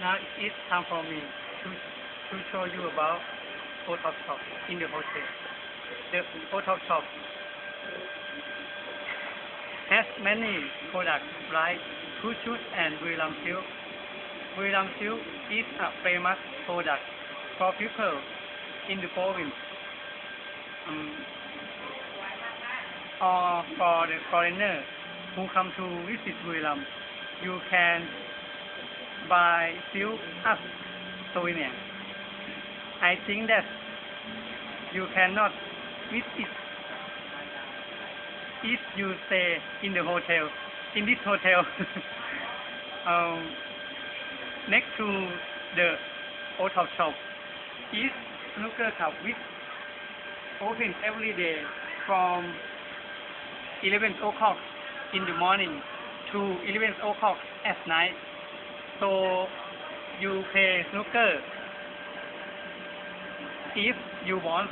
Now it's time for me to to show you about Otop shop in the hotel. The Otop shop has many products like shoes and Vietnam silk. Vietnam silk is a famous product for people in the province. Um, or for the foreigner who come to visit Vietnam, you can buy silk as souvenir. I think that you cannot visit if you stay in the hotel, in this hotel, um, next to the Otop shop is snooker club which open every day from 11 o'clock in the morning to 11 o'clock at night. So you play snooker. If you want